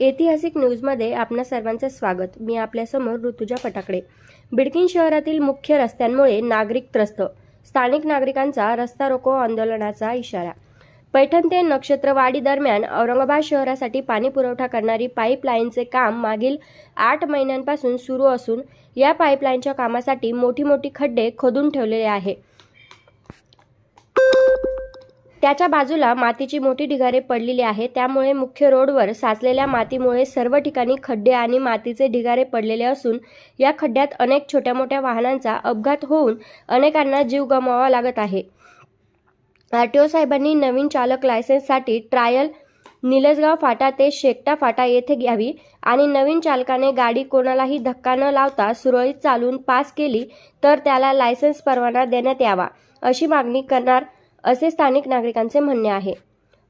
ऐतिहासिक न्यूजमध्ये आपणा सर्वांचं स्वागत. मी आपल्यासमोर ऋतुजा फटाकडे बिडकीन शहरातील मुख्य रस्त्यांमुळे नागरिक त्रस्त. स्थानिक नागरिकांचा रस्ता रोको आंदोलनाचा इशारा. पैठण ते नक्षत्रवाडी दरम्यान औरंगाबाद शहरासाठी पाणी पुरवठा करणारी पाईपलाईनचे काम मागील आठ महिन्यांपासून सुरू असून या पाईपलाईनच्या कामासाठी मोठी मोठी खड्डे खोदून ठेवलेले आहे. त्याच्या बाजूला मातीची मोठी ढिगारे पडलेली आहे त्यामुळे मुख्य रोडवर साचलेल्या मातीमुळे सर्व ठिकाणी खड्डे आणि मातीचे ढिगारे पडलेले असून या खड्ड्यात अनेक छोट्या मोठ्या वाहनांचा अपघात होऊन अनेकांना जीव गमवावा लागत आहे. आर टी ओ साहेबांनी नवीन चालक लायसन्ससाठी ट्रायल निलजगाव फाटा ते शेकटा फाटा येथे घ्यावी आणि नवीन चालकाने गाडी कोणालाही धक्का न लावता सुरळीत चालून पास केली तर त्याला लायसन्स परवाना देण्यात यावा अशी मागणी करणार असे स्थानिक नागरिकांचे म्हणणे आहे.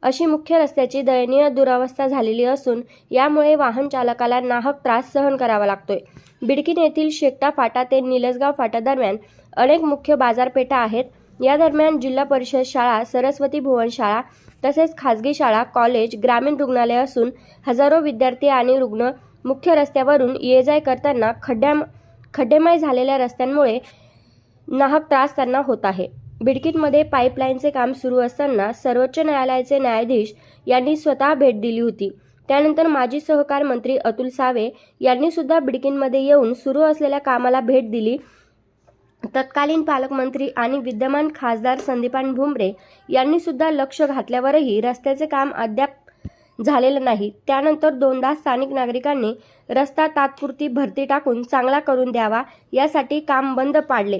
अशी मुख्य रस्त्याची दयनीय दुरावस्था झालेली असून यामुळे वाहन चालकाला नाहक त्रास सहन करावा लागतोय. बिडकीन येथील शेकटा फाटा ते निलसगाव फाटा दरम्यान अनेक मुख्य बाजारपेठा आहेत. या दरम्यान जिल्हा परिषद शाळा सरस्वती भुवन शाळा तसेच खाजगी शाळा कॉलेज ग्रामीण रुग्णालय असून हजारो विद्यार्थी आणि रुग्ण मुख्य रस्त्यावरून ये जाय करताना खड्ड्या खड्डेमय झालेल्या रस्त्यांमुळे नाहक त्रास त्यांना होत आहे. बिडकीतमध्ये पाईपलाईनचे काम सुरू असताना सर्वोच्च न्यायालयाचे न्यायाधीश यांनी स्वतः भेट दिली होती. त्यानंतर माजी सहकार मंत्री अतुल सावे यांनी सुद्धा बिडकीनमध्ये येऊन सुरू असलेल्या कामाला भेट दिली. तत्कालीन पालकमंत्री आणि विद्यमान खासदार संदीपान भुमरे यांनी सुद्धा लक्ष घातल्यावरही रस्त्याचे काम अद्याप झालेलं नाही. त्यानंतर दोनदा स्थानिक नागरिकांनी रस्ता तात्पुरती भरती टाकून चांगला करून द्यावा यासाठी काम बंद पाडले.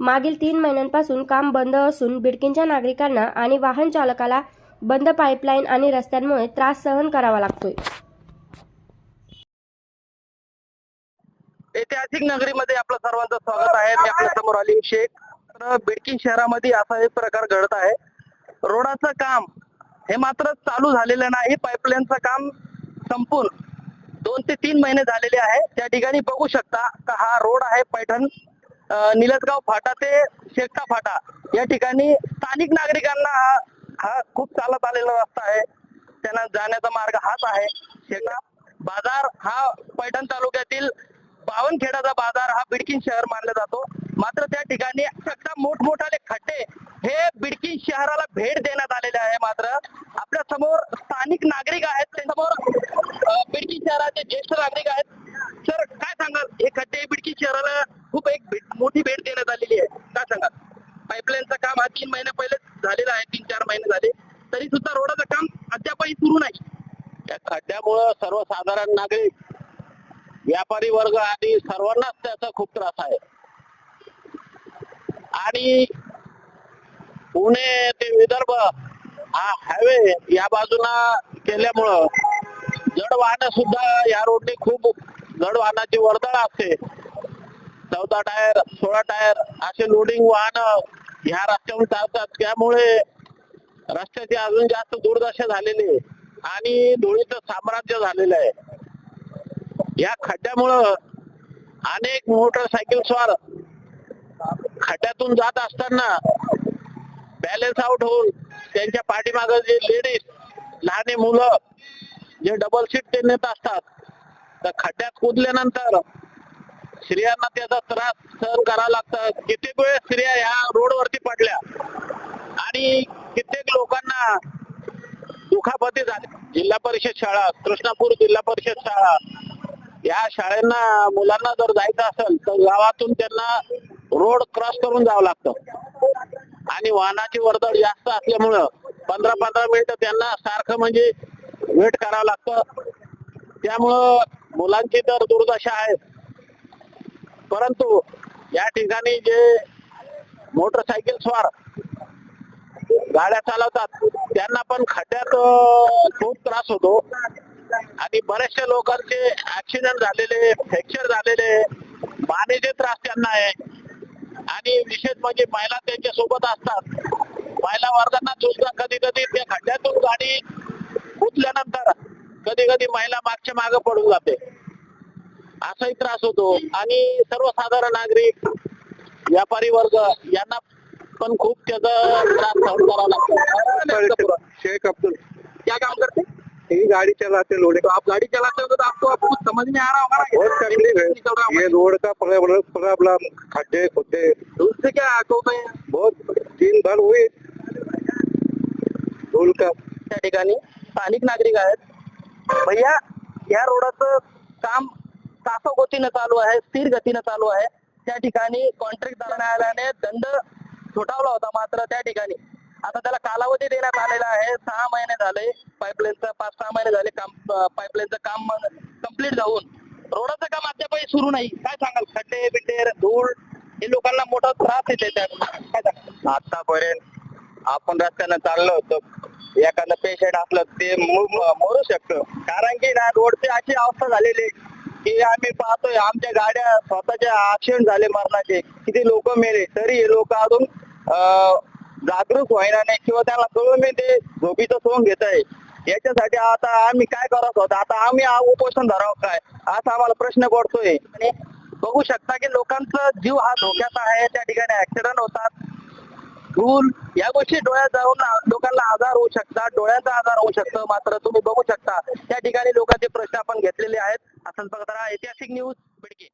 मागील तीन महिन्यांपासून काम बंद असून बिडकींच्या नागरिकांना आणि वाहन चालकाला बंद पाईपलाईन आणि रस्त्यांमुळे त्रास सहन करावा लागतोय. ऐतिहासिक नगरीमध्ये आपलं सर्वांचं स्वागत आहे. मी आपल्यासमोर आली शेख. तर शहरामध्ये असा एक प्रकार घडत आहे. रोडाचं काम हे मात्र चालू झालेलं नाही. पाईपलाईनचं काम संपून दोन ते तीन महिने झालेले आहे. त्या ठिकाणी बघू शकता का हा रोड आहे पैठण निलसगाव फाटा ते शेकटा फाटा या ठिकाणी स्थानिक नागरिकांना हा हा खूप चालत आलेला रस्ता आहे. त्यांना जाण्याचा मार्ग हाच आहे. शेकटा बाजार हा पैठण तालुक्यातील बावनखेडाचा बाजार हा बिडकीन शहर मानला जातो. मात्र त्या ठिकाणी सगळ्या मोठमोठाले खड्डे हे बिडकीन शहराला भेट देण्यात आलेले आहे. मात्र आपल्यासमोर स्थानिक नागरिक आहेत. त्यांच्यासमोर समोर बिडकीन शहराचे ज्येष्ठ नागरिक आहेत. सर काय सांगाल? हे खड्डे बिडकीन शहराला खूप एक मोठी भेट देण्यात आलेली आहे. का सांगा? पाईपलाईनचं काम हा तीन महिने पहिले झालेलं आहे तीन चार महिने झाले. तरी सुद्धा रोडाचं काम अद्यापही सुरू नाही. त्या खड्ड्यामुळं सर्वसाधारण नागरिक व्यापारी वर्ग आणि सर्वांनाच त्याचा खूप त्रास आहे. आणि पुणे ते विदर्भ हा हायवे या बाजूला केल्यामुळं जड वाहन सुद्धा या रोडने खूप जड वाहनाची वर्दळ असते. चौदा टायर सोळा टायर असे लोडिंग वाहन ह्या रस्त्यावरून चालतात. त्यामुळे रस्त्याची अजून जास्त दुर्दशा झालेली आहे. आणि धुळीचं साम्राज्य झालेलं आहे. या खड्ड्यामुळं अनेक मोटरसायकल स्वार खड्ड्यातून जात असताना बॅलन्स आउट होऊन त्यांच्या पाठीमागं जे लेडीज लहान मुलं जे डबल सीट ते नेत असतात. तर खड्ड्यात कुदल्यानंतर स्त्रियांना त्याचा त्रास सहन करावा लागतं. कित्येक वेळेस स्त्रिया ह्या रोडवरती पडल्या. आणि कित्येक लोकांना दुखापती झाली. जिल्हा परिषद शाळा कृष्णापूर जिल्हा परिषद शाळा. या शाळेंना मुलांना जर जायचं असेल तर गावातून त्यांना रोड क्रॉस करून जावं लागतं. आणि वाहनाची वर्दळ जास्त असल्यामुळं पंधरा पंधरा मिनिटं त्यांना सारखं म्हणजे वेट करावं लागतं. त्यामुळं मुलांची तर दुर्दशा आहे. परंतु या ठिकाणी जे मोटरसायकल स्वार गाड्या चालवतात त्यांना पण खड्ड्यात खूप त्रास होतो. आणि बऱ्याचशा लोकांचे ऍक्सिडेंट झालेले फ्रॅक्चर झालेले मानेचे त्रास त्यांना आहे. आणि विशेष म्हणजे महिला त्यांच्यासोबत असतात. महिला वर्गांना सुद्धा कधी कधी त्या खड्ड्यातून गाडी उचल्यानंतर कधी कधी महिला मागच्या मागे पडून जाते. असाही त्रास होतो. आणि सर्वसाधारण नागरिक व्यापारी वर्ग यांना पण खूप त्याचा त्रास सहन करावा लागतो. शेख अब्दुल क्या काम करते? ही गाड़ी चलाते तो आप गाड़ी चलाते हो तो आपको आपको समझ में आ रहा होगा बहुत तकलीफ है। ये रोड का प्रॉब्लम प्रॉब्लम खड्डे खुड्डे उससे क्या तो मैं बहुत दिन भर हुए। धूल का। त्या ठिकाणी स्थानिक नागरिक आहेत. भैया या रोडाचं काम तासो गतीनं चालू आहे स्थिर गतीनं चालू आहे. त्या ठिकाणी कॉन्ट्रॅक्ट न्यायालयाने दंड ठोठावला होता मात्र त्या ठिकाणी. आता त्याला कालावधी देण्यात आलेला आहे. सहा महिने झाले पाईपलाईनचं पाच सहा महिने झाले काम पाईपलाईनचं काम कंप्लीट जाऊन. रोडाचं काम अद्यापही सुरू नाही. काय सांगाल? खड्डे बिड्डे धूळ हे लोकांना मोठा त्रास येते काय सांगाल? आतापर्यंत आपण रस्त्यानं चाललो होतो. एखादं पेशंट असलं ते मरू शकतं. कारण की ना रोडची अशी अवस्था झालेली हे आम्ही पाहतोय. आमच्या गाड्या स्वतःच्या ऍक्सिडेंट झाले मरणाचे. किती लोक मेले तरी हे लोक अजून जागरूक व्हायला नाही किंवा त्यांना कळून मी ते झोपीचं सोंग घेत आहे. याच्यासाठी आता आम्ही काय करत होतो? आता आम्ही उपोषण धरावं काय? असा आम्हाला प्रश्न पडतोय. बघू शकता की लोकांचा जीव हा धोक्यात आहे. त्या ठिकाणी ऍक्सिडेंट होतात. धूल या गोष्टी डोळ्यात जाऊन लोकांना आजार होऊ शकतात डोळ्यांचा आजार होऊ शकतो मात्र तुम्ही बघू शकता. त्या ठिकाणी लोकांचे प्रश्न आपण घेतलेले आहेत. असंच बघत ऐतिहासिक न्यूज बिडके